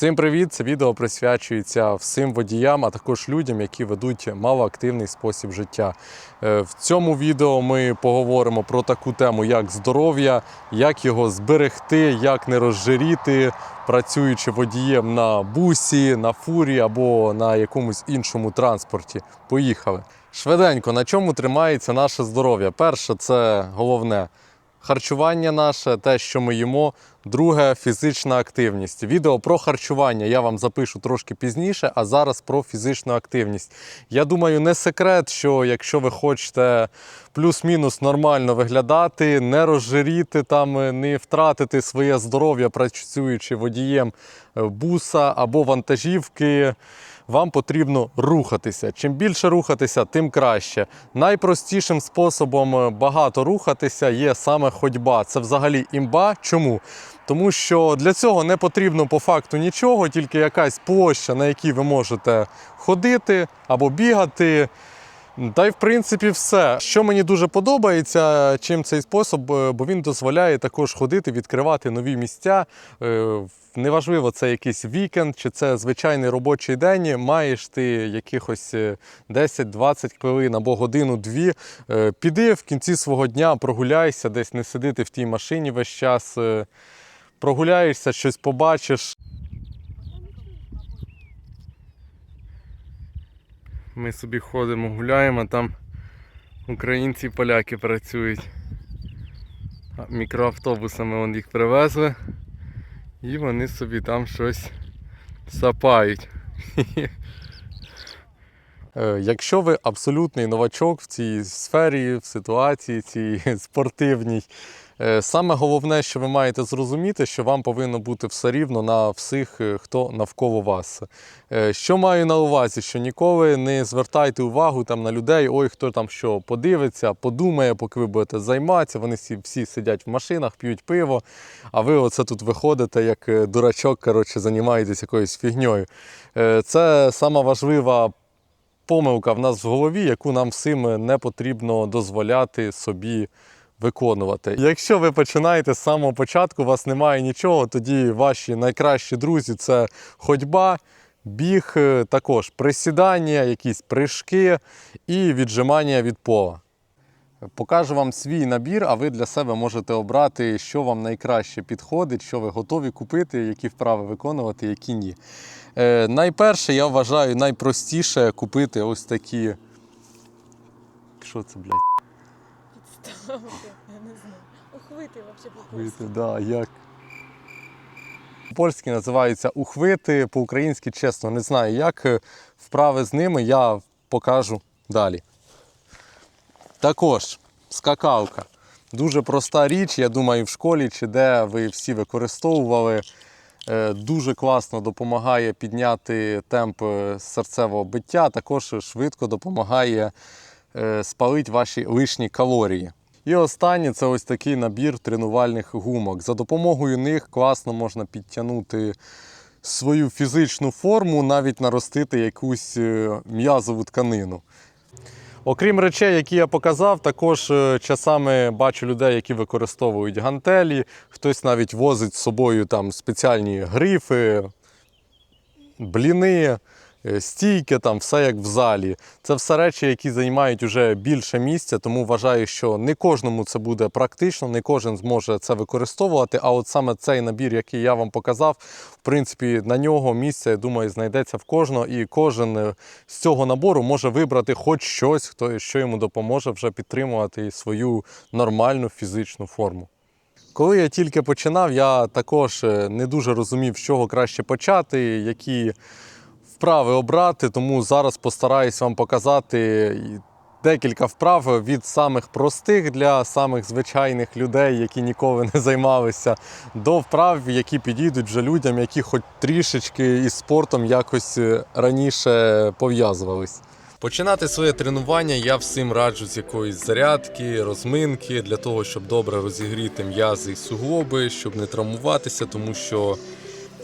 Всім привіт! Це відео присвячується всім водіям, а також людям, які ведуть малоактивний спосіб життя. Е, В цьому відео ми поговоримо про таку тему, як здоров'я, як його зберегти, як не розжиріти, працюючи водієм на бусі, на фурі або на якомусь іншому транспорті. Поїхали. Швиденько, на чому тримається наше здоров'я? Перше, це головне харчування наше, те, що ми їмо. Друге фізична активність. Відео про харчування я вам запишу трошки пізніше, а зараз про фізичну активність. Я думаю, не секрет, що якщо ви хочете плюс-мінус нормально виглядати, не розжиріти там, не втратити своє здоров'я, працюючи водієм е, буса або вантажівки. Вам потрібно рухатися. Чим більше рухатися, тим краще. Найпростішим способом е, багато рухатися є саме ходьба. Це взагалі імба. Чому? Тому що для цього не потрібно по факту нічого, тільки якась площа, на якій ви можете ходити або бігати. Та й в принципі все. Що мені дуже подобається, чим цей спосіб, е, бо він дозволяє також ходити, відкривати нові місця. Е, Неважливо, це якийсь вікенд чи це звичайний робочий день. Маєш ти якихось е, 10-20 хвилин або годину-дві. е, Піди в кінці свого дня, прогуляйся, десь не сидити в тій машині весь час. е, Прогуляєшся, щось побачиш. Ми собі ходимо, гуляємо, там українці і поляки працюють. Мікроавтобусами вон їх привезли. І вони собі там щось сапають. Е, Якщо ви абсолютний новачок в цій сфері, в ситуації цій спортивній, саме головне, що ви маєте зрозуміти, що вам повинно бути все рівно на всіх, е, хто навколо вас. Е, Що маю на увазі, що ніколи не звертайте увагу там на людей, ой, хто там що подивиться, подумає, поки ви будете займатися. Вони всі, всі сидять в машинах, п'ють пиво, а ви оце тут виходите як е, дурачок, коротше, займаєтесь якоюсь фігньою. Е, Це сама важлива помилка в нас в голові, яку нам всім не потрібно дозволяти собі виконувати. Якщо ви починаєте з самого початку, у вас немає нічого, тоді ваші найкращі друзі це ходьба. Біг, е, також присідання, якісь прыжки і віджимання від пола. Покажу вам свій набір, а ви для себе можете обрати, що вам найкраще підходить, що ви готові купити, які вправи виконувати, які ні. Е, найперше, я вважаю, найпростіше купити ось такі. Що це, блядь? Підставити, я не знаю. Ухвити взагалі Ухвити, да, як. Польські називаються ухвити, по-українськи, чесно, не знаю, як е, вправи з ними я покажу далі. Також скакалка. Дуже проста річ, я думаю, в школі чи де ви всі використовували. Е, Дуже класно допомагає підняти темп е, серцевого биття, також швидко допомагає е, спалити ваші лишні калорії. І останнє це ось такий набір тренувальних гумок. За допомогою них класно можна підтягнути свою фізичну форму, навіть наростити якусь е, м'язову тканину. Окрім речей, які я показав, також е, часами бачу людей, які використовують гантелі, хтось навіть возить з собою там спеціальні грифи, бліни, стійки, там все як в залі. Це все речі, які займають уже більше місця, тому вважаю, що не кожному це буде практично, не кожен зможе це використовувати. А от саме цей набір, який я вам показав, в принципі, на нього місце, я думаю, знайдеться в кожного, і кожен е, з цього набору може вибрати хоч щось, хто що йому допоможе вже підтримувати свою нормальну фізичну форму. Коли я тільки починав, я також е, не дуже розумів, з чого краще почати, які вправи обрати, тому зараз постараюсь вам показати декілька вправ від самих простих для самих звичайних людей, які ніколи не займалися, до вправ, які підійдуть вже людям, які хоч трішечки із спортом якось е, раніше пов'язувались. Починати своє тренування я всім раджу з якоїсь зарядки, розминки для того, щоб добре розігріти м'язи і суглоби, щоб не травмуватися, тому що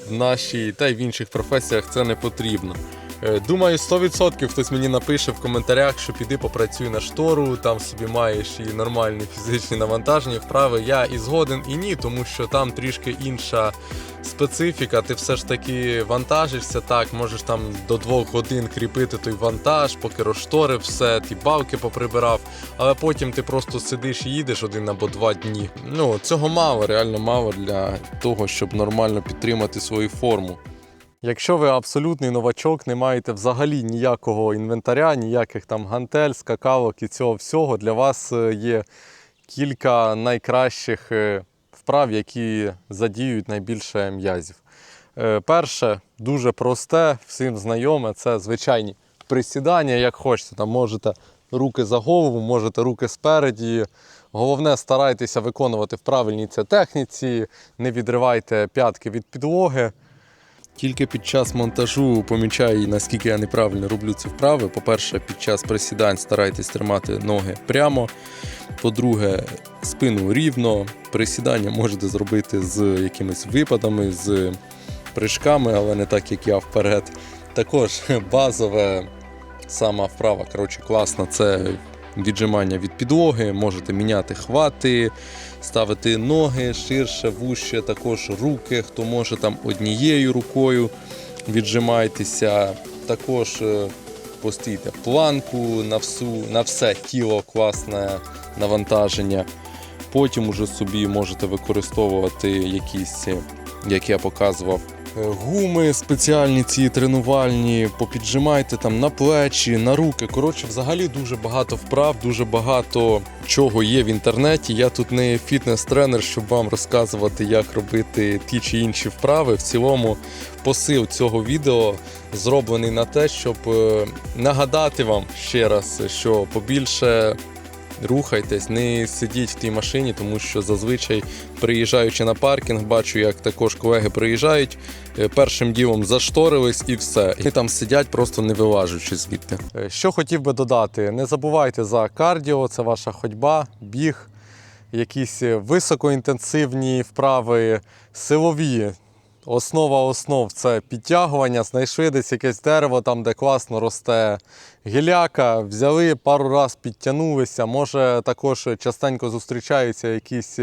в нашій та й в інших професіях це не потрібно. Е, Думаю, 100% хтось мені напише в коментарях, що піди попрацюй на штору, там собі маєш і нормальні фізичні навантаження, вправи. Я і згоден, і ні, тому що там трішки інша специфіка. Ти все ж таки вантажишся так, можеш там до двох годин кріпити той вантаж, поки розшторив все, ті балки поприбирав, але потім ти просто сидиш і їдеш один або два дні. Ну, цього мало, реально мало для того, щоб нормально підтримати свою форму. Якщо ви абсолютний новачок, не маєте взагалі ніякого інвентаря, ніяких там гантель, скакалок і цього всього, для вас е, є кілька найкращих е, вправ, які задіють найбільше м'язів. Е, Перше, дуже просте, всім знайоме, це звичайні присідання, як хочете. Там можете руки за голову, можете руки спереді. Головне, старайтеся виконувати в правильній це техніці, не відривайте п'ятки від підлоги. Тільки під час монтажу помічаю, наскільки я неправильно роблю ці вправи. По-перше, під час присідань старайтесь тримати ноги прямо. По-друге, спину рівно. Присідання можете зробити з якимись випадами, з прыжками, але не так, як я вперед. Також базове сама вправа, коротше, класна, це віджимання від підлоги. Можете міняти хвати, ставити ноги ширше, вужче, також руки, хто може там однією рукою віджимайтеся. Також е, постійте планку на, всю, на все тіло, класне навантаження. Потім уже собі можете використовувати якісь, як я показував, гуми спеціальні ці тренувальні, попіджимайте там на плечі, на руки. Коротше, взагалі дуже багато вправ, дуже багато чого є в інтернеті. Я тут не фітнес-тренер, щоб вам розказувати, як робити ті чи інші вправи. В цілому посил цього відео зроблений на те, щоб е, нагадати вам ще раз, що побільше рухайтесь, не сидіть в тій машині, тому що зазвичай, приїжджаючи на паркінг, бачу, як також колеги приїжджають, е, першим ділом зашторились і все. І там сидять, просто не вилажуючи звідти. Е, Що хотів би додати, не забувайте за кардіо, це ваша ходьба, біг, якісь високоінтенсивні вправи, силові. Основа основ це підтягування, знайшли десь якесь дерево, там, де класно росте гіляка, взяли пару раз підтягнулися. Може також частенько зустрічаються якісь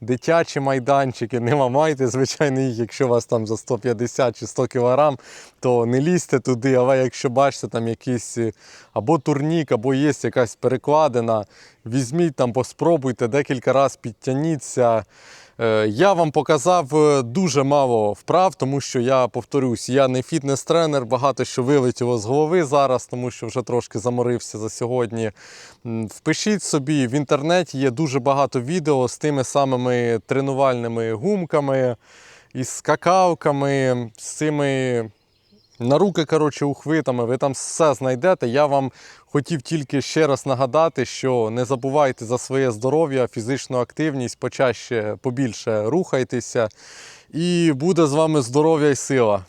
дитячі майданчики. Не ламайте, звичайно, їх, якщо у вас там за 150 чи 100 кілограм, то не лізьте туди. Але якщо бачите там якийсь або турнік, або є якась перекладина, візьміть там, поспробуйте, декілька разів підтягніться. Е, Я вам показав е, дуже мало вправ, тому що я повторюсь, я не фітнес-тренер, багато що вилетіло з голови зараз, тому що вже трошки заморився за сьогодні. Впишіть собі в інтернеті є дуже багато відео з тими самими тренувальними гумками, із скакалками, з цими на руки, коротше, ухвитами. Ви там все знайдете. Я вам хотів тільки ще раз нагадати, що не забувайте за своє здоров'я, фізичну активність, почаще побільше рухайтеся. І буде з вами здоров'я і сила.